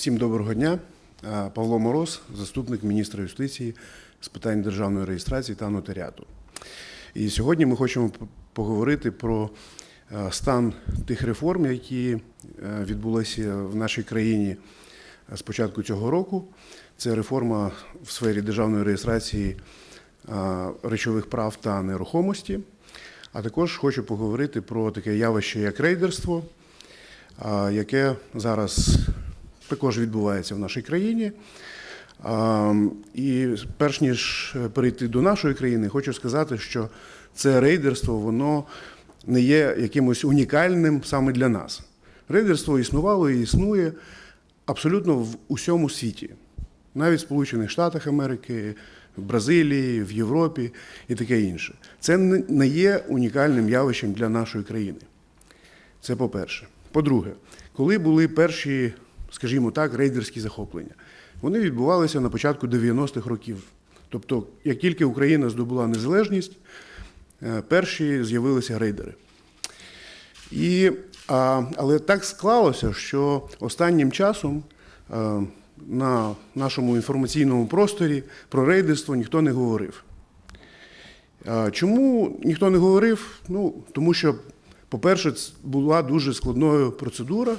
Всім доброго дня. Павло Мороз, заступник міністра юстиції з питань державної реєстрації та нотаріату. І сьогодні ми хочемо поговорити про е, стан тих реформ, які е, відбулися в нашій країні е, з початку цього року. Це реформа в сфері державної реєстрації речових прав та нерухомості. А також хочу поговорити про таке явище, як рейдерство, яке зараз також відбувається в нашій країні. І перш ніж перейти до нашої країни, хочу сказати, що це рейдерство воно не є якимось унікальним саме для нас. Рейдерство існувало і існує абсолютно в усьому світі, навіть в Сполучених Штатах Америки, в Бразилії, в Європі і таке інше. Це не- не є унікальним явищем для нашої країни. Це по-перше. По-друге, коли були перші, скажімо так, рейдерські захоплення, вони відбувалися на початку 90-х років. Тобто, як тільки Україна здобула незалежність, е, перші з'явилися рейдери. І, а, але так склалося, що останнім часом е, на нашому інформаційному просторі про рейдерство ніхто не говорив. А Чому ніхто не говорив? Ну, тому що, по-перше, була дуже складною процедура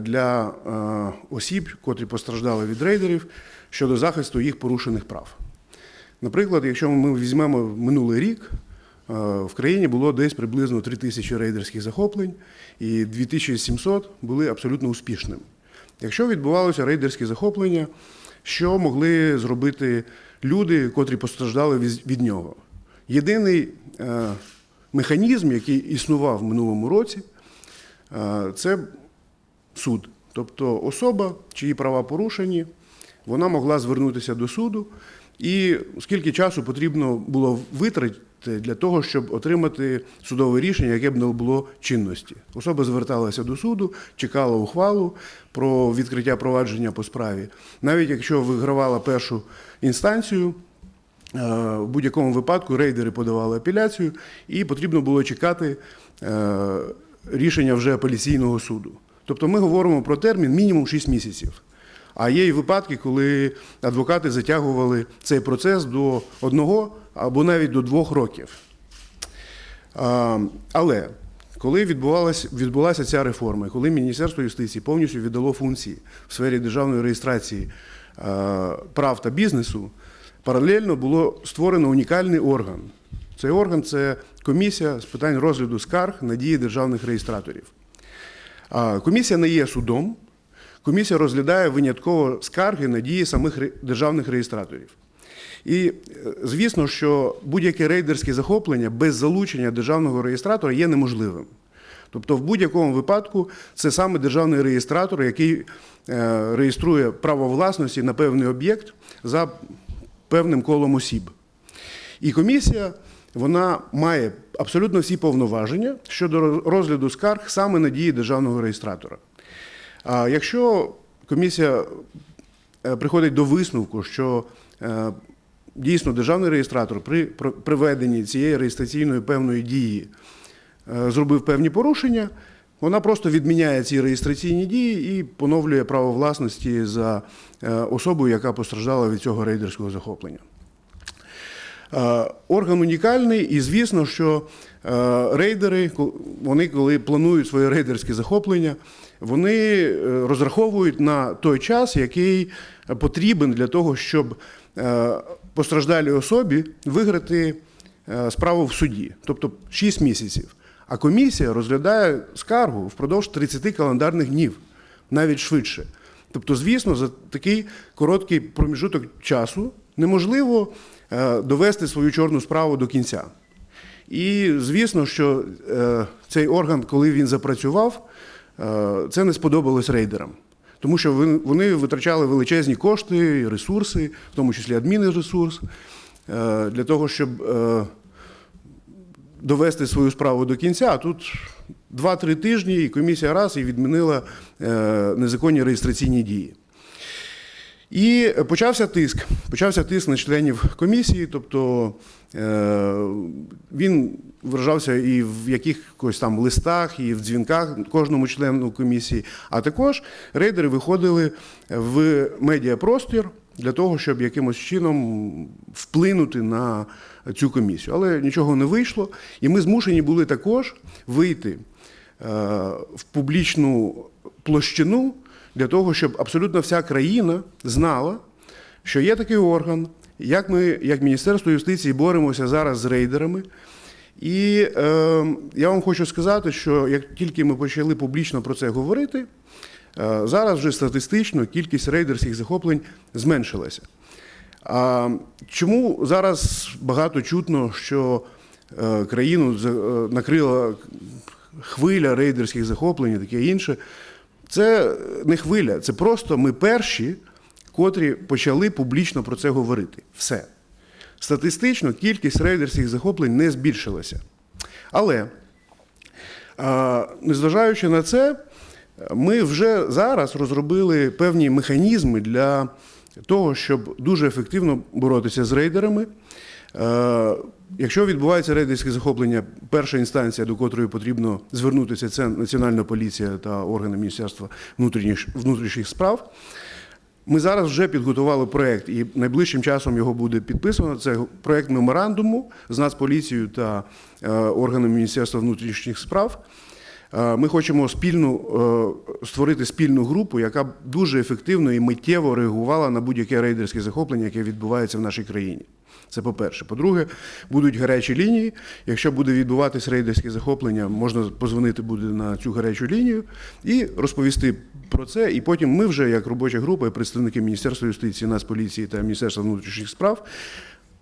для е, осіб, котрі постраждали від рейдерів щодо захисту їх порушених прав. Наприклад, якщо ми візьмемо минулий рік, е, в країні було десь приблизно 3 тисячі рейдерських захоплень, і 2700 були абсолютно успішними. Якщо відбувалося рейдерське захоплення, що могли зробити люди, котрі постраждали від нього? Єдиний е, механізм, який існував в минулому році, е, це суд. Тобто особа, чиї права порушені, вона могла звернутися до суду, і скільки часу потрібно було витратити для того, щоб отримати судове рішення, яке б не було чинності. Особа зверталася до суду, чекала ухвалу про відкриття провадження по справі. Навіть якщо вигравала першу інстанцію, Е, В будь-якому випадку рейдери подавали апеляцію, і потрібно було чекати е, рішення вже апеляційного суду. Тобто ми говоримо про термін мінімум 6 місяців. А є і випадки, коли адвокати затягували цей процес до одного або навіть до двох років. Але коли відбувалася, відбулася ця реформа, коли Міністерство юстиції повністю віддало функції в сфері державної реєстрації прав та бізнесу, паралельно було створено унікальний орган. Цей орган це комісія з питань розгляду скарг на дії державних реєстраторів. Комісія не є судом, комісія розглядає винятково скарги на дії самих державних реєстраторів. І е, звісно, що будь-яке рейдерське захоплення без залучення державного реєстратора є неможливим. Тобто, в будь-якому випадку це саме державний реєстратор, який е, реєструє право власності на певний об'єкт за певним колом осіб. І комісія вона має абсолютно всі повноваження щодо розгляду скарг саме на дії державного реєстратора. А якщо комісія е, приходить до висновку, що е, дійсно державний реєстратор при про- приведенні цієї реєстраційної певної дії е, зробив певні порушення, вона просто відміняє ці реєстраційні дії і поновлює право власності за особою, яка постраждала від цього рейдерського захоплення. Е, Орган унікальний, і звісно, що е, рейдери, вони коли планують своє рейдерське захоплення, вони е, розраховують на той час, який потрібен для того, щоб постраждалій особі виграти справу в суді, тобто 6 місяців. А комісія розглядає скаргу впродовж 30 календарних днів, навіть швидше. Тобто, звісно, за такий короткий проміжуток часу неможливо довести свою чорну справу до кінця. І звісно, що е, цей орган, коли він запрацював, е, це не сподобалось рейдерам. Тому що вони витрачали величезні кошти, ресурси, в тому числі адмінресурс, е, для того, щоб е, довести свою справу до кінця. А тут 2-3 тижні, і комісія раз і відмінила е, незаконні реєстраційні дії. І почався тиск. Почався тиск на членів комісії, тобто е, він виражався і в якихось там листах, і в дзвінках кожному члену комісії. А також рейдери виходили в медіапростір для того, щоб якимось чином вплинути на цю комісію. Але нічого не вийшло, і ми змушені були також вийти е, в публічну площину для того, щоб абсолютно вся країна знала, що є такий орган, як ми, як Міністерство юстиції, боремося зараз з рейдерами. І е, я вам хочу сказати, що як тільки ми почали публічно про це говорити, е, зараз вже статистично кількість рейдерських захоплень зменшилася. А чому зараз багато чутно, що е, країну е, накрила хвиля рейдерських захоплень і таке інше? Це не хвиля, це просто ми перші, котрі почали публічно про це говорити. Все. Статистично кількість рейдерських захоплень не збільшилася. Але, незважаючи на це, ми вже зараз розробили певні механізми для того, щоб дуже ефективно боротися з рейдерами. Е, Якщо відбувається рейдерське захоплення, перша інстанція, до котрої потрібно звернутися, це Національна поліція та органи Міністерства внутрішніх, справ. Ми зараз вже підготували проєкт, і найближчим часом його буде підписано. Це проєкт меморандуму з Нацполіцією та е, органами Міністерства внутрішніх справ. Е, Ми хочемо спільну е, створити спільну групу, яка дуже ефективно і миттєво реагувала на будь-яке рейдерське захоплення, яке відбувається в нашій країні. Це по-перше. По-друге, будуть гарячі лінії. Якщо буде відбуватись рейдерське захоплення, можна позвонити буде на цю гарячу лінію і розповісти про це. І потім ми вже, як робоча група, представники Міністерства юстиції, Нацполіції та Міністерства внутрішніх справ,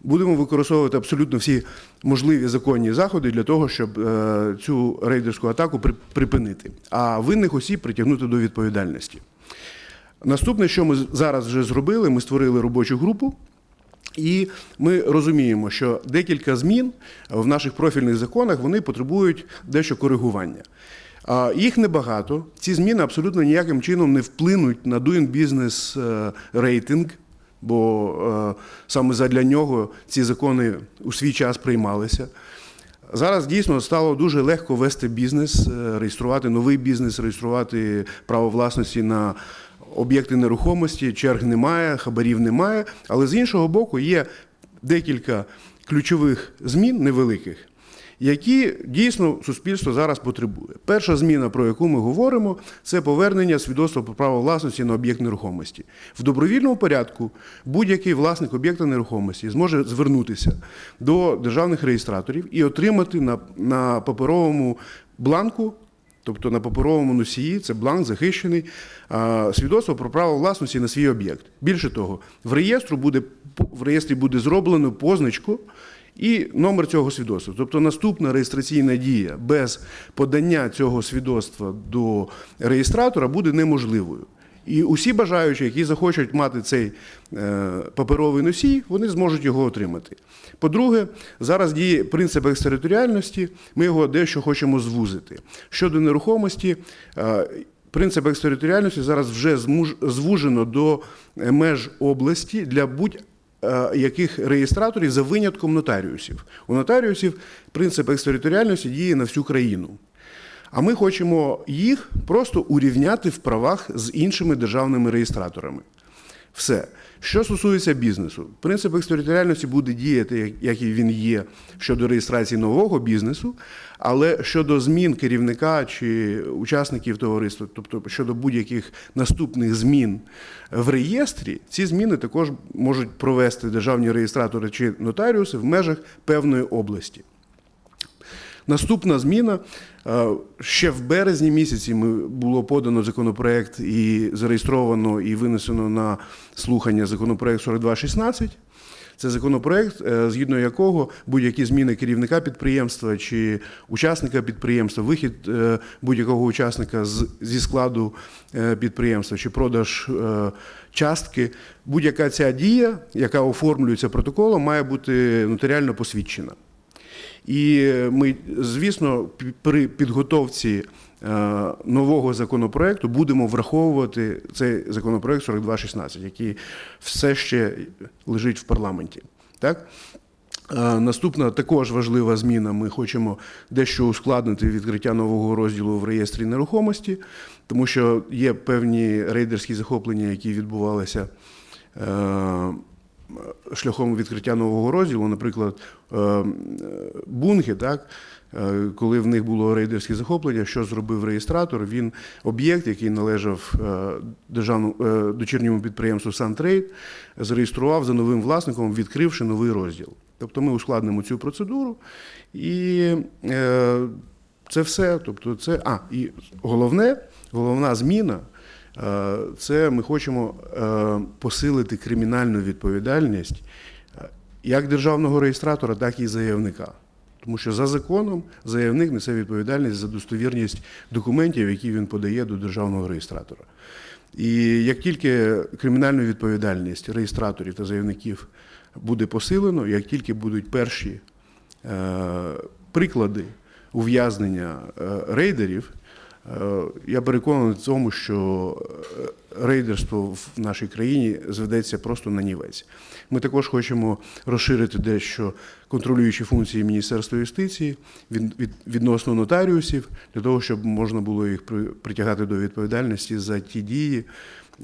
будемо використовувати абсолютно всі можливі законні заходи для того, щоб е, цю рейдерську атаку припинити, а винних осіб притягнути до відповідальності. Наступне, що ми зараз вже зробили, ми створили робочу групу. І ми розуміємо, що декілька змін в наших профільних законах вони потребують дещо коригування. Їх небагато. Ці зміни абсолютно ніяким чином не вплинуть на Doing Business е, рейтинг, бо е, саме задля нього ці закони у свій час приймалися. Зараз дійсно стало дуже легко вести бізнес, е, реєструвати новий бізнес, реєструвати право власності на об'єкти нерухомості. Черг немає, хабарів немає. Але з іншого боку, є декілька ключових змін невеликих, які дійсно суспільство зараз потребує. Перша зміна, про яку ми говоримо, це повернення свідоцтва про право власності на об'єкт нерухомості. В добровільному порядку будь-який власник об'єкта нерухомості зможе звернутися до державних реєстраторів і отримати на, на паперовому бланку. Тобто на паперовому носії це бланк захищений свідоцтво про право власності на свій об'єкт. Більше того, в реєстру буде в реєстрі буде зроблено позначку і номер цього свідоцтва. Тобто наступна реєстраційна дія без подання цього свідоцтва до реєстратора буде неможливою. І усі бажаючі, які захочуть мати цей е, паперовий носій, вони зможуть його отримати. По-друге, зараз діє принцип екстериторіальності, ми його дещо хочемо звузити. Щодо нерухомості, е, принцип екстериторіальності зараз вже звужено до е, меж області для будь яких реєстраторів за винятком нотаріусів. У нотаріусів принцип екстериторіальності діє на всю країну. А ми хочемо їх просто урівняти в правах з іншими державними реєстраторами. Все. Що стосується бізнесу, принцип екстериторіальності буде діяти, як- і він є щодо реєстрації нового бізнесу, але щодо змін керівника чи учасників товариства, тобто щодо будь-яких наступних змін в реєстрі, ці зміни також можуть провести державні реєстратори чи нотаріуси в межах певної області. Наступна зміна е, ще в березні місяці ми було подано законопроект і зареєстровано і винесено на слухання законопроект 4216. Це законопроект, е, згідно якого будь-які зміни керівника підприємства чи учасника підприємства, вихід е, будь-якого учасника зі складу підприємства чи продаж частки, будь-яка ця дія, яка оформлюється протоколом, має бути нотаріально посвідчена. І ми, звісно, при підготовці нового законопроекту будемо враховувати цей законопроект 4216, який все ще лежить в парламенті. Так? Е, Наступна також важлива зміна. Ми хочемо дещо ускладнити відкриття нового розділу в реєстрі нерухомості, тому що є певні рейдерські захоплення, які відбувалися е, шляхом відкриття нового розділу, наприклад, е, бунги, так. е, Коли в них було рейдерське захоплення, що зробив реєстратор? Він об'єкт, який належав е, державному е, дочірньому підприємству Сантрейд, зареєстрував за новим власником, відкривши новий розділ. Тобто ми ускладнимо цю процедуру, і е, це все. Тобто, це а і головне, головна зміна. Е, Це ми хочемо е, посилити кримінальну відповідальність е, як державного реєстратора, так і заявника. Тому що за законом заявник несе відповідальність за достовірність документів, які він подає до державного реєстратора. І як тільки кримінальну відповідальність реєстраторів та заявників буде посилено, як тільки будуть перші приклади ув'язнення рейдерів, я переконаний в тому, що е, рейдерство в нашій країні зведеться просто на нівець. Ми також хочемо розширити дещо контролюючі функції Міністерства юстиції від, від, відносно нотаріусів, для того, щоб можна було їх при- притягати до відповідальності за ті дії,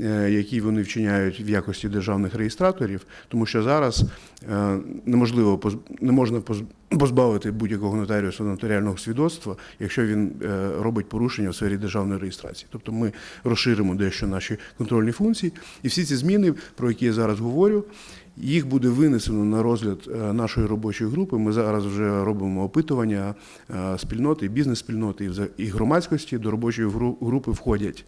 е, які вони вчиняють в якості державних реєстраторів, тому що зараз е, неможливо не можна позбавити будь-якого нотаріуса нотаріального свідоцтва, якщо він е, робить порушення в сфері державної реєстрації. Тобто ми розширимо дещо наші контрольні функції, і всі ці зміни, про які я зараз говорю. Їх буде винесено на розгляд е, нашої робочої групи. Ми зараз вже робимо опитування е, спільноти, бізнес-спільноти і громадськості. До робочої групи входять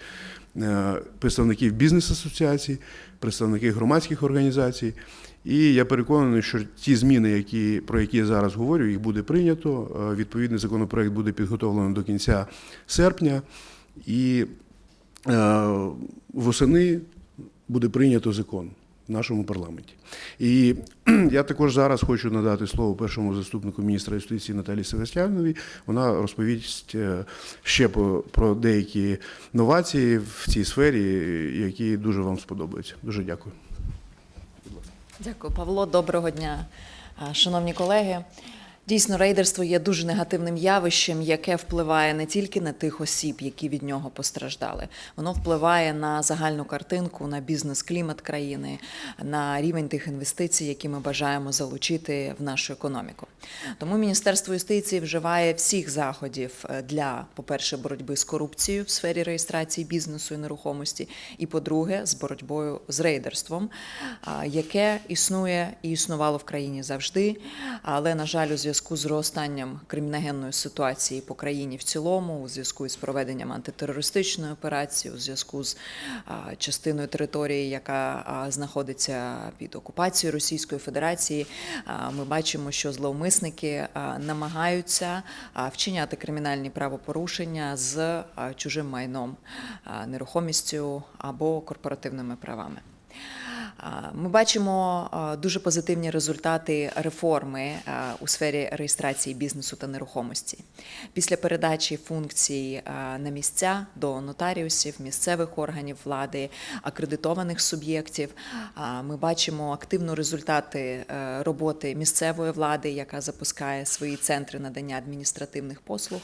е, представників бізнес-асоціацій, представники громадських організацій. І я переконаний, що ті зміни, які, про які я зараз говорю, їх буде прийнято. Відповідний законопроект буде підготовлено до кінця серпня. І восени буде прийнято закон в нашому парламенті. І я також зараз хочу надати слово першому заступнику міністра юстиції Наталії Севастьяновій. Вона розповість е, ще про деякі новації в цій сфері, які дуже вам сподобаються. Дуже дякую. Дякую, Павло. Доброго дня, шановні колеги. Дійсно, рейдерство є дуже негативним явищем, яке впливає не тільки на тих осіб, які від нього постраждали. Воно впливає на загальну картинку, на бізнес-клімат країни, на рівень тих інвестицій, які ми бажаємо залучити в нашу економіку. Тому Міністерство юстиції вживає всіх заходів е, для, по-перше, боротьби з корупцією в сфері реєстрації бізнесу і нерухомості, і по-друге, з боротьбою з рейдерством, яке існує і існувало в країні завжди. Але, на жаль, у зв'язку з зростанням криміногенної ситуації по країні в цілому, у зв'язку з проведенням антитерористичної операції, у зв'язку з частиною території, яка знаходиться під окупацією Російської Федерації, ми бачимо, що зловмисники намагаються вчиняти кримінальні правопорушення з чужим майном, нерухомістю або корпоративними правами. Ми бачимо дуже позитивні результати реформи у сфері реєстрації бізнесу та нерухомості. Після передачі функцій на місця до нотаріусів, місцевих органів влади, акредитованих суб'єктів, ми бачимо активно результати е, роботи місцевої влади, яка запускає свої центри надання адміністративних послуг.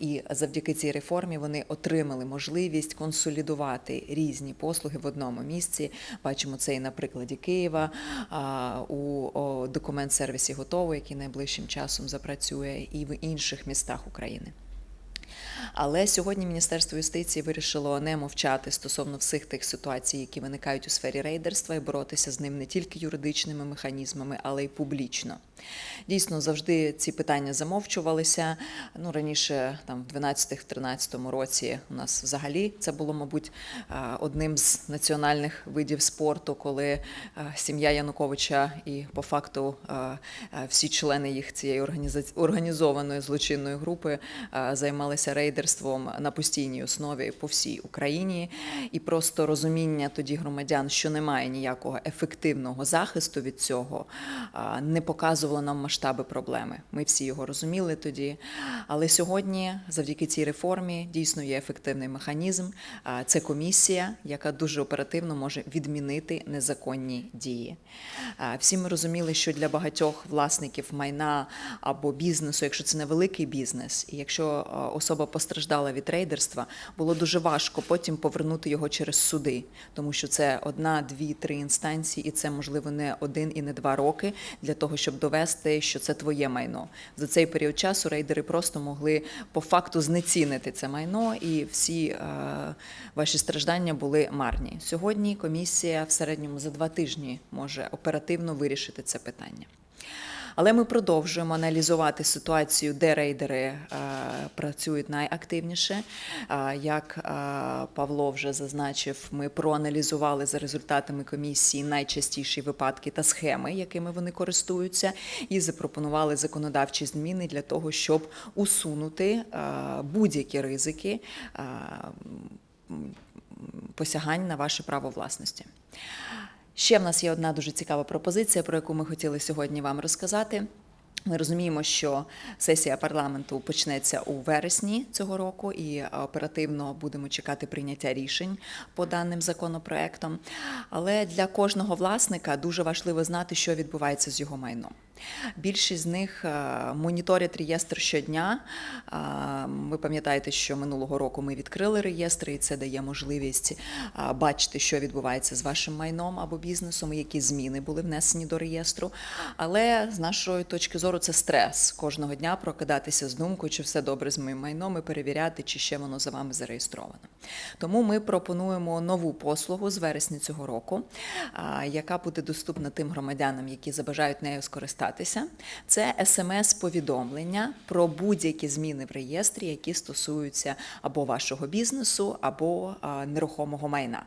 І завдяки цій реформі вони отримали можливість консолідувати різні послуги в одному місці. Бачимо це і на прикладі Києва у документ-сервісі готово, який найближчим часом запрацює, і в інших містах України. Але сьогодні Міністерство юстиції вирішило не мовчати стосовно всіх тих ситуацій, які виникають у сфері рейдерства, і боротися з ним не тільки юридичними механізмами, але й публічно. Дійсно, завжди ці питання замовчувалися. Ну раніше, там в 12-13 році, у нас взагалі це було, мабуть, одним з національних видів спорту, коли сім'я Януковича і по факту всі члени їх цієї організованої злочинної групи займалися рейдерством на постійній основі по всій Україні, і просто розуміння тоді громадян, що немає ніякого ефективного захисту від цього, не показувало показувало нам масштаби проблеми. Ми всі його розуміли тоді. Але сьогодні, завдяки цій реформі, дійсно є ефективний механізм. Це комісія, яка дуже оперативно може відмінити незаконні дії. Всі ми розуміли, що для багатьох власників майна або бізнесу, якщо це невеликий бізнес, і якщо особа постраждала від рейдерства, було дуже важко потім повернути його через суди, тому що це одна, дві, три інстанції, і це можливо не один і не два роки для того, щоб довести, що це твоє майно. За цей період часу рейдери просто могли по факту знецінити це майно, і всі е, ваші страждання були марні. Сьогодні комісія в середньому за два тижні може оперативно вирішити це питання. Але ми продовжуємо аналізувати ситуацію, де рейдери е, працюють найактивніше. Е, як е, Павло вже зазначив, ми проаналізували за результатами комісії найчастіші випадки та схеми, якими вони користуються, і запропонували законодавчі зміни для того, щоб усунути будь-які ризики посягань на ваше право власності. Ще в нас є одна дуже цікава пропозиція, про яку ми хотіли сьогодні вам розказати. Ми розуміємо, що сесія парламенту почнеться у вересні цього року, і оперативно будемо чекати прийняття рішень по даним законопроектам. Але для кожного власника дуже важливо знати, що відбувається з його майном. Більшість з них е, моніторять реєстр щодня. Е, Ви пам'ятаєте, що минулого року ми відкрили реєстр, і це дає можливість е, бачити, що відбувається з вашим майном або бізнесом, які зміни були внесені до реєстру. Але з нашої точки зору це стрес кожного дня прокидатися з думкою, чи все добре з моїм майном, і перевіряти, чи ще воно за вами зареєстровано. Тому ми пропонуємо нову послугу з вересня цього року, яка буде доступна тим громадянам, які забажають нею скористатися. Це смс-повідомлення про будь-які зміни в реєстрі, які стосуються або вашого бізнесу, або нерухомого майна.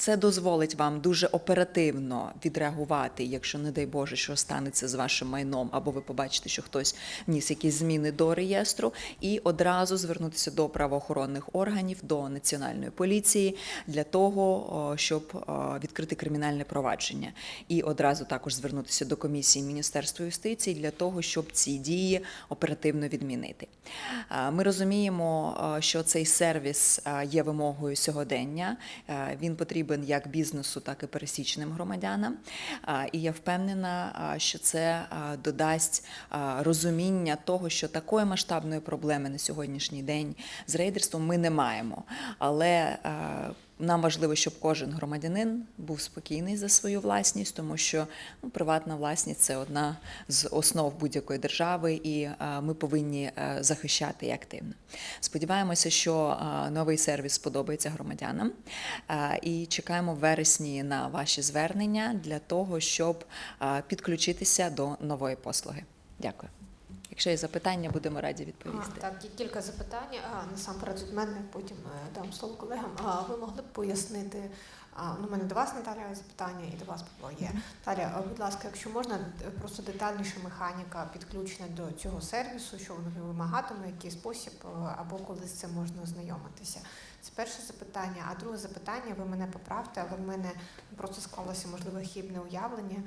Це дозволить вам дуже оперативно відреагувати, якщо, не дай Боже, що станеться з вашим майном, або ви побачите, що хтось вніс якісь зміни до реєстру, і одразу звернутися до правоохоронних органів, до національної поліції для того, щоб відкрити кримінальне провадження, і одразу також звернутися до комісії Міністерства юстиції для того, щоб ці дії оперативно відмінити. Ми розуміємо, що цей сервіс є вимогою сьогодення. Е, Він потрібен як бізнесу, так і пересічним громадянам. І я впевнена, що це додасть розуміння того, що такої масштабної проблеми на сьогоднішній день з рейдерством ми не маємо. Але нам важливо, щоб кожен громадянин був спокійний за свою власність, тому що ну, приватна власність це одна з основ будь-якої держави, і е, ми повинні е, захищати її активно. Сподіваємося, що е, новий сервіс сподобається громадянам, і чекаємо в вересні на ваші звернення для того, щоб підключитися до нової послуги. Дякую. Якщо є запитання, будемо раді відповісти. А, так, є кілька запитань. А, насамперед від мене, потім е, дам слово колегам. А, ви могли б пояснити, а, ну, мене до вас, Наталя, запитання і до вас, Павло, є. Наталя, будь ласка, якщо можна, просто детальніше механіка підключення до цього сервісу, що воно вимагатиме, який спосіб, е, або коли з цим можна ознайомитися. Це перше запитання. А друге запитання, ви мене поправте, але в мене просто склалося, можливо, хібне уявлення.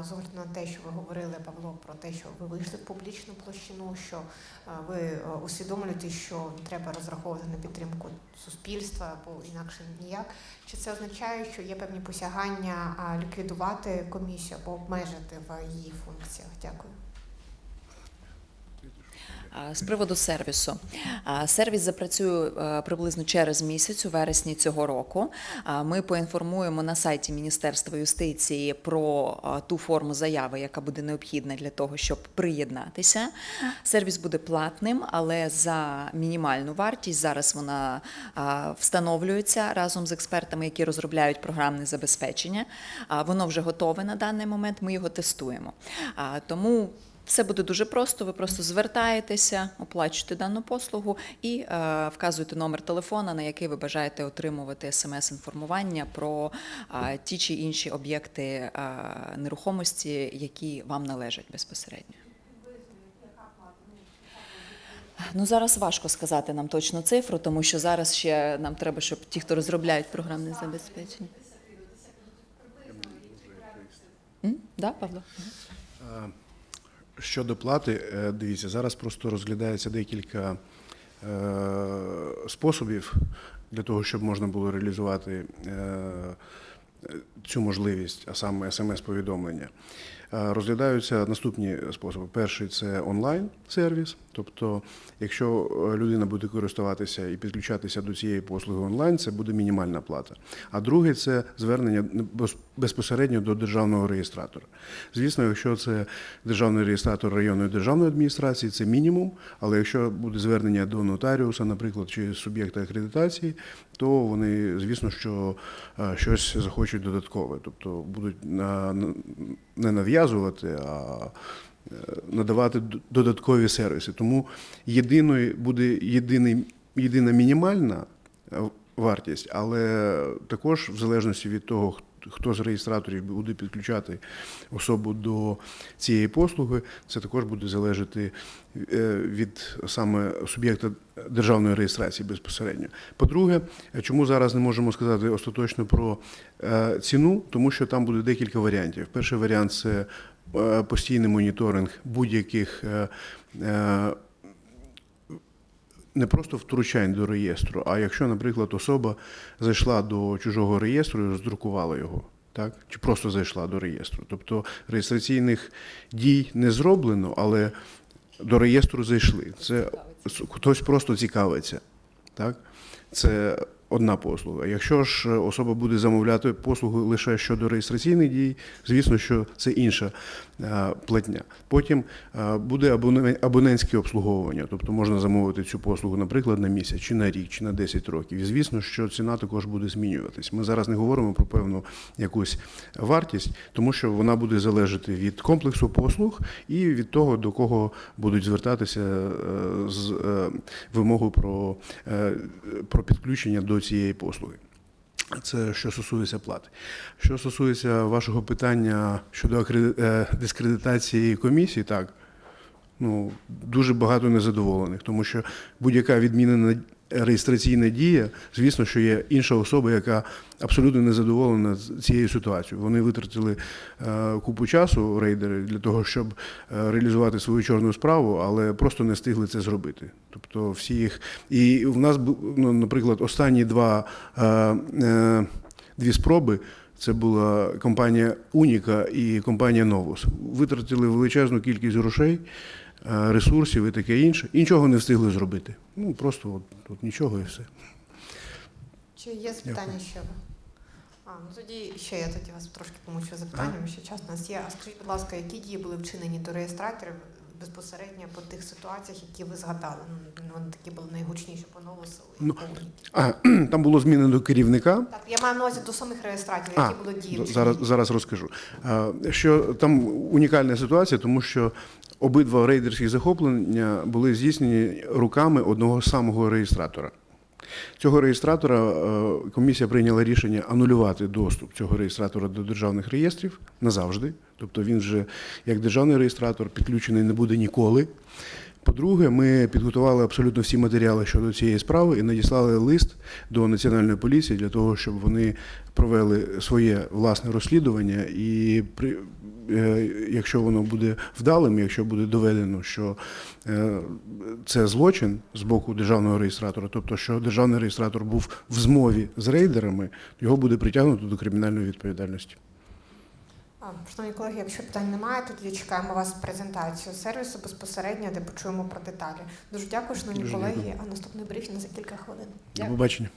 З огляду на те, що ви говорили, Павло, про те, що ви вийшли в публічну площину, що е, ви е, усвідомлюєте, що треба розраховувати на підтримку суспільства або інакше ніяк. Чи це означає, що є певні посягання ліквідувати комісію або обмежити в її функціях? Дякую. З приводу сервісу. Сервіс запрацює е, приблизно через місяць, у вересні цього року. Ми поінформуємо на сайті Міністерства юстиції про ту форму заяви, яка буде необхідна для того, щоб приєднатися. Сервіс буде платним, але за мінімальну вартість зараз вона встановлюється разом з експертами, які розробляють програмне забезпечення. Воно вже готове на даний момент. Ми його тестуємо. Тому все буде дуже просто. Ви просто звертаєтеся, оплачуєте дану послугу і е, вказуєте номер телефона, на який ви бажаєте отримувати смс-інформування про е, ті чи інші об'єкти е, нерухомості, які вам належать безпосередньо. Ну зараз важко сказати нам точну цифру, тому що зараз ще нам треба, щоб ті, хто розробляють програмне забезпечення. М? Да, Павло? Щодо плати, е, дивіться, зараз просто розглядається декілька е, способів для того, щоб можна було реалізувати е, цю можливість, а саме смс-повідомлення. Е, Розглядаються наступні способи. Перший це онлайн-сервіс, тобто, якщо е, людина буде користуватися і підключатися до цієї послуги онлайн, це буде мінімальна плата. А другий це звернення без- безпосередньо до державного реєстратора. Звісно, якщо це державний реєстратор районної державної адміністрації, це мінімум. Але якщо буде звернення до нотаріуса, наприклад, чи суб'єкта акредитації, то вони, звісно, що е, щось захочуть додаткове, тобто будуть не нав'язувати, а е, надавати додаткові сервіси. Тому єдиною буде єдиний, єдина мінімальна е, вартість, але також в залежності від того, хто- хто з реєстраторів буде підключати особу до цієї послуги, це також буде залежати е, від саме суб'єкта державної реєстрації безпосередньо. По-друге, чому зараз не можемо сказати остаточно про е, ціну, тому що там буде декілька варіантів. Перший варіант це е, постійний моніторинг будь-яких не просто втручань до реєстру, а якщо, наприклад, особа зайшла до чужого реєстру і роздрукувала його, так? чи просто зайшла до реєстру. Тобто реєстраційних дій не зроблено, але до реєстру зайшли. Це хтось просто цікавиться. Так? Це одна послуга. Якщо ж особа буде замовляти послугу лише щодо реєстраційних дій, звісно, що це інша е, платня. Потім е, буде абоне- абонентське обслуговування, тобто можна замовити цю послугу, наприклад, на місяць, чи на рік, чи на 10 років. І звісно, що ціна також буде змінюватись. Ми зараз не говоримо про певну якусь вартість, тому що вона буде залежати від комплексу послуг і від того, до кого будуть звертатися е, з е, вимогою про, е, про підключення до цієї послуги. Це що стосується плати. Що стосується вашого питання щодо е, дискредитації комісії, так ну дуже багато незадоволених, тому що будь-яка відмінена реєстраційна дія, звісно, що є інша особа, яка абсолютно не задоволена цією ситуацією. Вони витратили е, купу часу рейдери для того, щоб е, реалізувати свою чорну справу, але просто не встигли це зробити. Тобто всі їх і в нас ну, наприклад, останні два е, дві спроби. Це була компанія Уніка і компанія Новус. Витратили величезну кількість грошей, ресурсів і таке інше. І нічого не встигли зробити. Ну просто от, от нічого і все. Чи є запитання ще? А, ну тоді ще я тоді вас трошки помучу запитаннями, ще час у нас є. А скажіть, будь ласка, які дії були вчинені до реєстраторів безпосередньо по тих ситуаціях, які ви згадали? Ну, вони такі були найгучніші по новосу і Ну. А, там було змінено керівника. Так, я маю на увазі до самих реєстраторів, А, які були дії. вчинені? зараз, зараз розкажу. А, Що там унікальна ситуація, тому що обидва рейдерські захоплення були здійснені руками одного самого реєстратора. Цього реєстратора е, комісія прийняла рішення анулювати доступ цього реєстратора до державних реєстрів назавжди. Тобто він вже як державний реєстратор підключений не буде ніколи. По-друге, ми підготували абсолютно всі матеріали щодо цієї справи і надіслали лист до національної поліції для того, щоб вони провели своє власне розслідування. І якщо воно буде вдалим, якщо буде доведено, що е, це злочин з боку державного реєстратора, тобто що державний реєстратор був в змові з рейдерами, його буде притягнуто до кримінальної відповідальності. Шановні колеги, якщо питань немає, тоді чекаємо вас презентацію сервісу безпосередньо, де почуємо про деталі. Дуже дякую, шановні Дуже колеги. дякую. А наступний брифінг за кілька хвилин. До побачення.